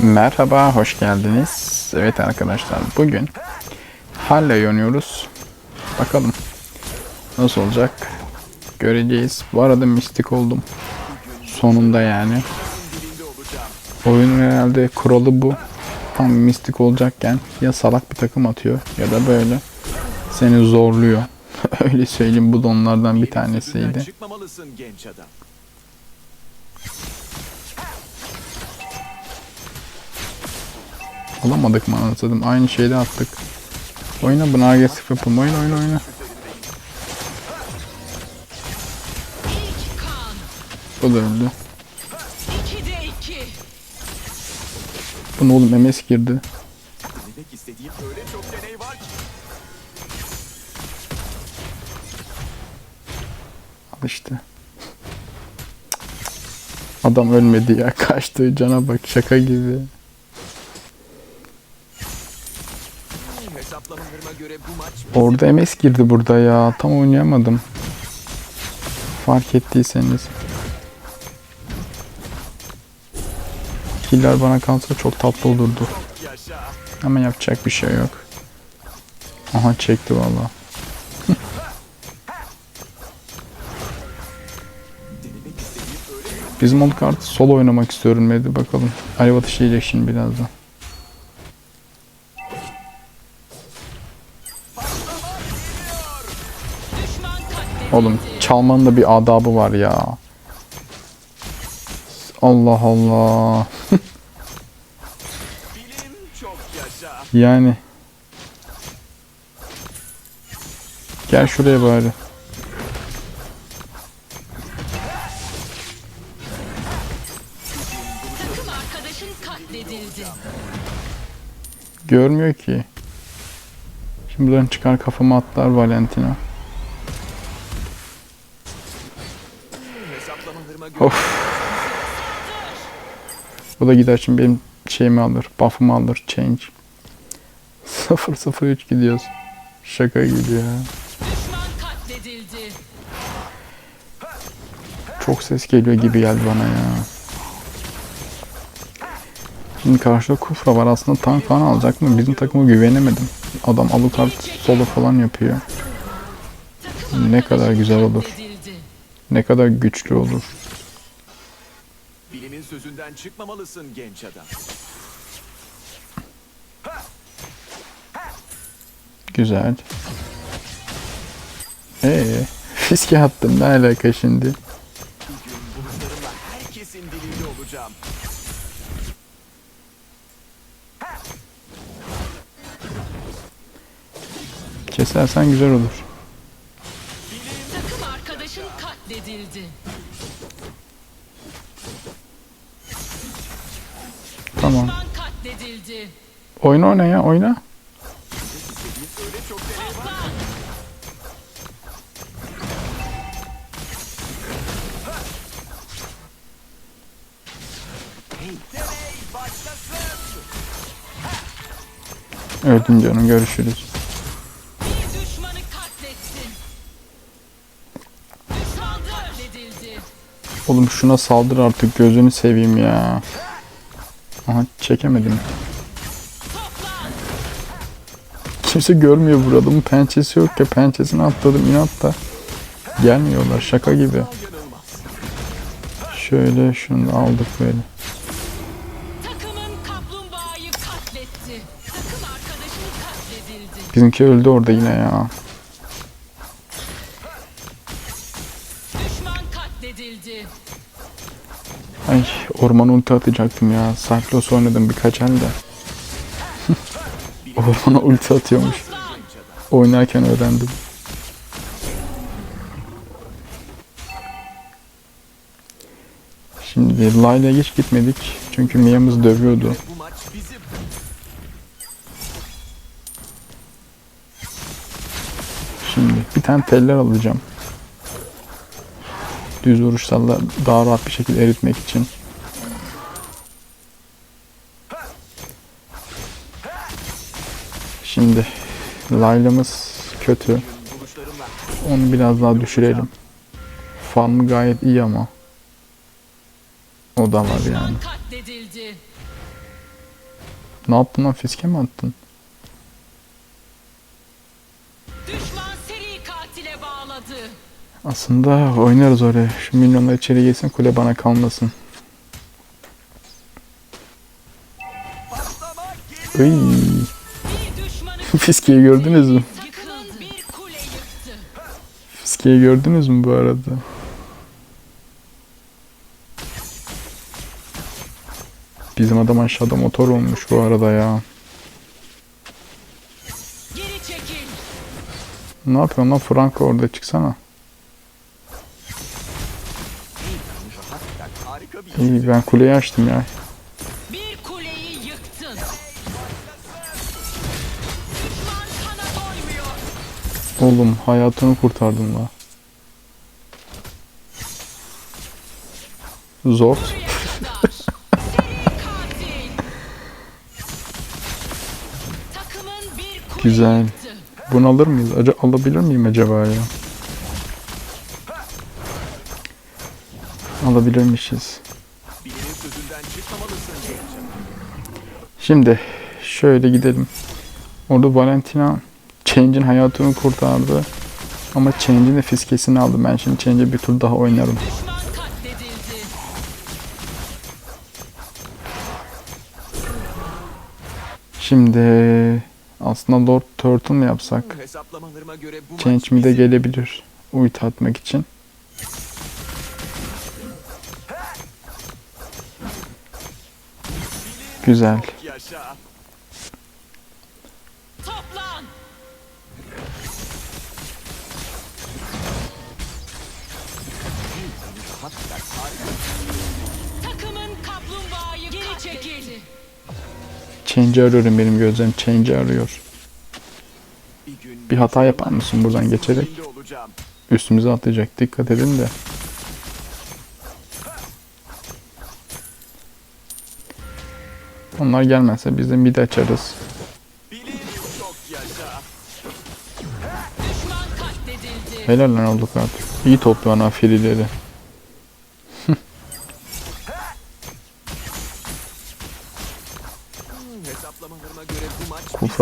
Merhaba, hoş geldiniz. Evet arkadaşlar, bugün Halley oynuyoruz. Bakalım nasıl olacak göreceğiz. Bu arada mistik oldum. Sonunda yani. Oyunun herhalde kuralı bu. Tam mistik olacakken ya salak bir takım atıyor ya da böyle seni zorluyor. Öyle söyleyeyim bu da onlardan bir tanesiydi. Alamadık mı anlatalım. Aynı şeyde attık. Oyna bunu agresif yapın. Oyna oyna oyna. Bu da öldü. 2'de 2. Bu ne oğlum MS girdi. Al işte. Adam ölmedi ya. Kaçtığı cana bak şaka gibi. Hesaplamalarıma göre bu maç Orada MS girdi burada ya. Tam oynayamadım. Fark ettiyseniz. Killer bana kalsa çok tatlı olurdu. Ama yapacak bir şey yok. Aha çekti valla. Bizim old kartı solo oynamak istiyorum dedi bakalım. Alev atışı şimdi birazdan. Oğlum çalmanın da bir adabı var ya. Allah Allah. Yani. Gel şuraya bari. Görmüyor ki. Şimdi buradan çıkar kafama atlar Valentina. Of. Bu da gider şimdi benim şeyimi alır. Buff'ımı alır. Change. 0-0-3 gidiyoruz. Şaka gibi ya. Çok ses geliyor gibi geldi bana ya. Şimdi karşıda Kufra var. Aslında tank falan alacak mı? Bizim takıma güvenemedim. Adam Alucard solo falan yapıyor. Ne kadar güzel olur. Ne kadar güçlü olur. Bilimin sözünden çıkmamalısın genç adam. Güzel. Ee, fiske attım. Ne alaka şimdi? Kesersen güzel olur. Oyna oyna ya oyna. Öldün canım görüşürüz. Oğlum şuna saldır artık gözünü seveyim ya. Aha çekemedim. Kimse görmüyor burada. Adamın pençesi yok ya. Pençesini atladım inatla. Gelmiyorlar şaka gibi. Şöyle şunu aldık böyle. Bizimki öldü orada yine ya. Ay ormana ulti atacaktım ya. Cyclos oynadım birkaç el de. Ormana ulti atıyormuş. Oynarken öğrendim. Şimdi Layla hiç gitmedik. Çünkü Mia'mız dövüyordu. Şimdi bir tane teller alacağım. Düz vuruşlarla daha rahat bir şekilde eritmek için. Şimdi Layla'mız kötü. Onu biraz daha düşürelim. Farmı gayet iyi ama. O da var yani. Ne yaptın lan fiske mi attın? Aslında oynarız oraya. Şu milyonlar içeri girsin kule bana kalmasın. Iy, Bir düşmanı fiskeyi gördünüz mü? Fiskeyi gördünüz mü bu arada? Bizim adam aşağıda motor olmuş bu arada ya. Ne yapıyorsun lan Franco orada çıksana. İyi ben kuleyi açtım ya. Oğlum hayatını kurtardın la. Zor. Güzel. Bunu alır mıyız? Acaba alabilir miyim acaba ya? Alabilirmişiz. Şimdi şöyle gidelim. Orada Valentina Change'in hayatını kurtardı. Ama Change'in de fiskesini aldım. Ben şimdi Change'e bir tur daha oynarım. Şimdi aslında Lord Turtle mı yapsak? Change mi de gelebilir. Ulti atmak için. Güzel. Change'i arıyorum benim gözlerim. Change'i arıyor. Bir hata yapar mısın buradan geçerek? Üstümüze atlayacak. Dikkat edin de. Onlar gelmezse biz de mid açarız. Helal lan olduk artık. İyi topluyor afilileri. Hmm,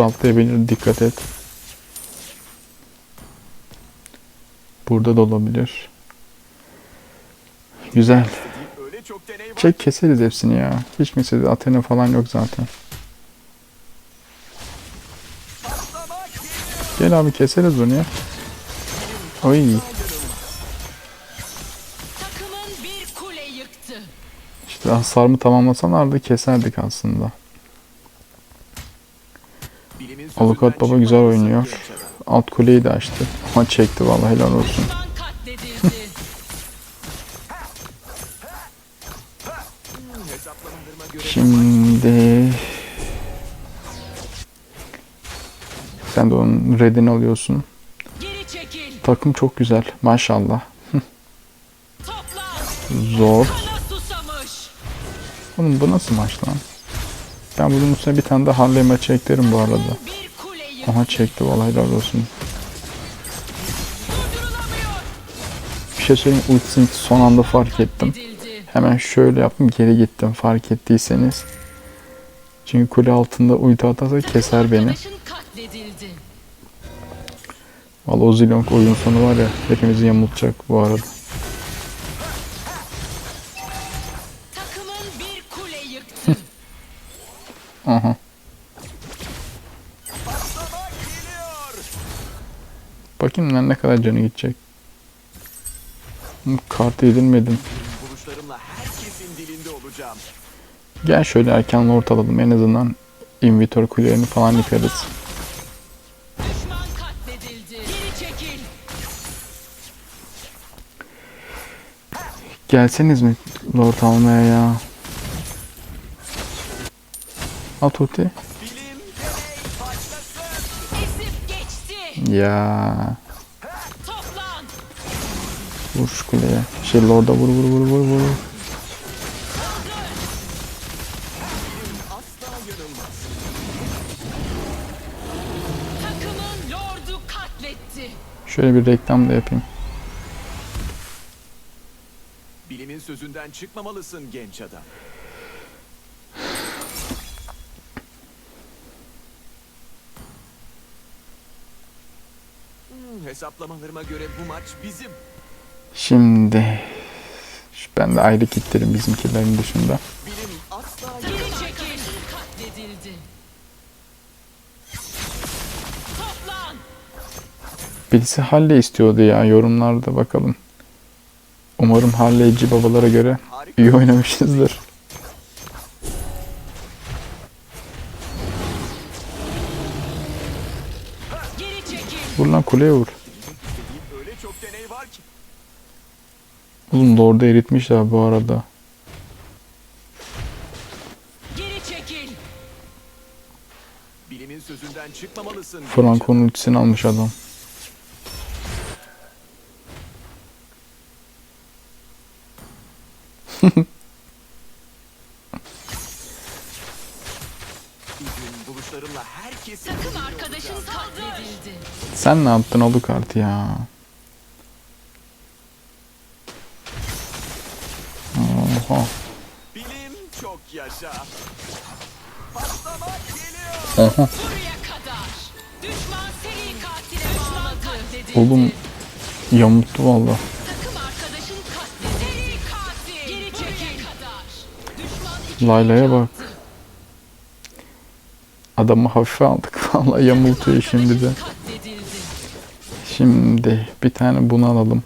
atlayabilir. Dikkat et. Burada da olabilir. Güzel. Çek keseriz hepsini ya. Hiç mesele Athena falan yok zaten. Gel abi keseriz onu ya. Oy. İşte hasarımı tamamlasalardı keserdik aslında. Avukat baba güzel oynuyor. Alt kuleyi de açtı. Ama çekti vallahi helal olsun. Şimdi sen de onun redini alıyorsun. Takım çok güzel. Maşallah. Zor. Oğlum bu nasıl maç lan? Ben bunun üstüne bir tane de Harley maçı bu arada. Aha çekti vallahi helal olsun. Bir şey söyleyeyim ultisini son anda fark ettim. Hemen şöyle yaptım geri gittim fark ettiyseniz. Çünkü kule altında ulti atarsa keser beni. Vallahi o Zilong oyun sonu var ya hepimizi yamultacak bu arada. Lan ne kadar canı gidecek. Hı, Kartı edilmedim. Gel şöyle erken lord alalım en azından invitor kulelerini falan yıkarız. Gelseniz mi lord almaya ya? Esip geçti. Ya. Vur şu kuleye. Şey lorda vur vur vur vur vur. Şöyle bir reklam da yapayım. Bilimin sözünden çıkmamalısın genç adam. Hmm, hesaplamalarıma göre bu maç bizim. Şimdi ben de ayrı kitlerim bizimkilerin dışında. Birisi Halle istiyordu ya yorumlarda bakalım. Umarım Halleci babalara göre iyi oynamışızdır. Vur lan kuleye vur. İstediğim öyle çok deney var ki. Oğlum Lord'u eritmişler bu arada. Geri çekil. Bilimin sözünden çıkmamalısın. Franco'nun ultisini almış adam. Sen ne yaptın Alucard ya? Çekil. kadar. Düşman iki Layla'ya bak. Adamı hafife aldık. Valla yamultuyor şimdi de. Şimdi bir tane bunu alalım.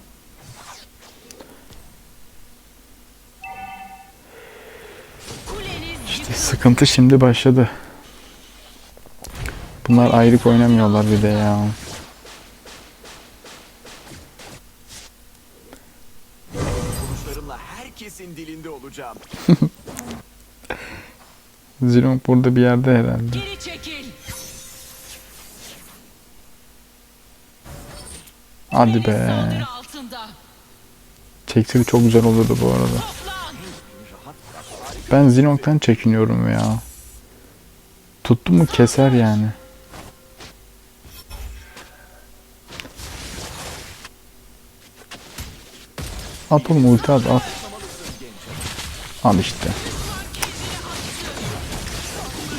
İşte sıkıntı şimdi başladı. Bunlar ayrık oynamıyorlar bir de ya. Herkesin dilinde olacağım. Zilong burada bir yerde herhalde. Geri çekil. Hadi be. Çekseydi çok güzel olurdu bu arada. Ben Zilong'dan çekiniyorum ya. Tuttu mu keser yani. At oğlum ulti at at. Al işte.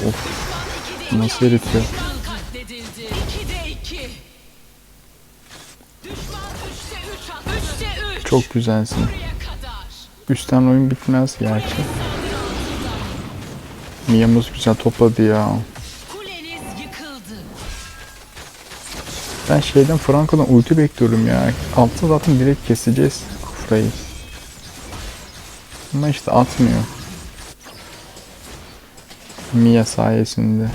Of. Nasıl eritiyor? Düşman katledildi. 2'de 2. Düşman 3'te 3 attı. 3'te 3. Çok güzelsin. Üstten oyun bitmez gerçi. Mia'mız güzel topladı ya. Ben şeyden Franco'dan ulti bekliyorum ya. Altı zaten direkt keseceğiz Kufra'yı. Ama işte atmıyor. Mia sayesinde.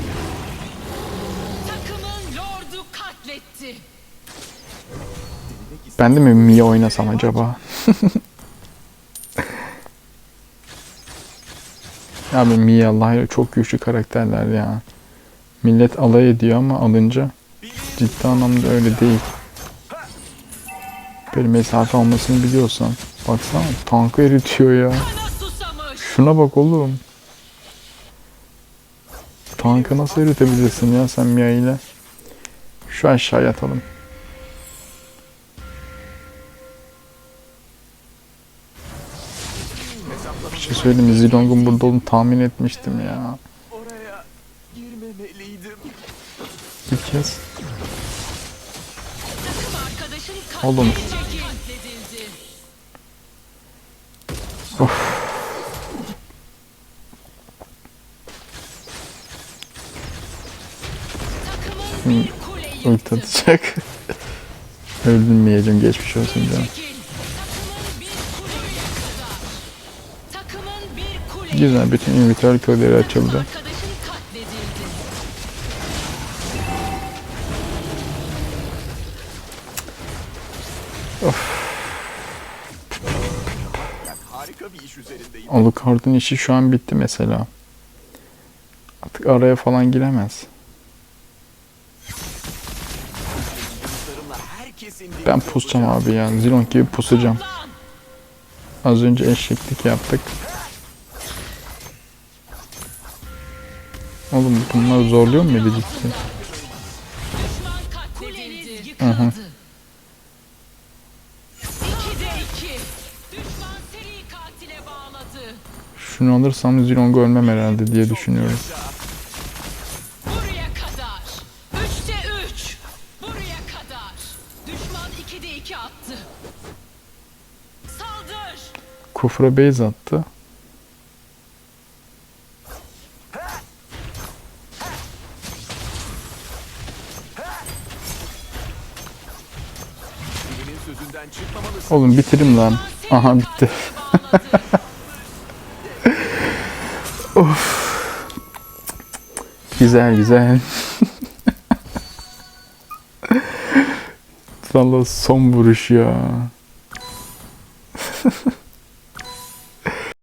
Ben de mi Mia oynasam acaba? Abi Mia Lyra çok güçlü karakterler ya. Millet alay ediyor ama alınca ciddi anlamda öyle değil. Böyle mesafe almasını biliyorsan. Baksana tankı eritiyor ya. Şuna bak oğlum. Tankı nasıl eritebilirsin ya sen Mia ile? Şu aşağıya atalım. Bir şey söyleyeyim? Zilong'un burada olduğunu tahmin etmiştim ya. Bir kez. Oğlum. Yıktı. Ulti atacak. Öldürmeyeceğim geçmiş olsun canım. Güzel bütün invitör köyleri açıldı. Alucard'ın işi şu an bitti mesela. Artık araya falan giremez. Ben pusacağım abi ya. Zilong gibi pusacağım. Az önce eşeklik yaptık. Oğlum bunlar zorluyor mu bizi ciddi? Şunu alırsam Zilong'u ölmem herhalde diye düşünüyorum. Kufra base attı. Oğlum bitirim lan. Aha bitti. of. Güzel güzel. Valla son vuruş ya.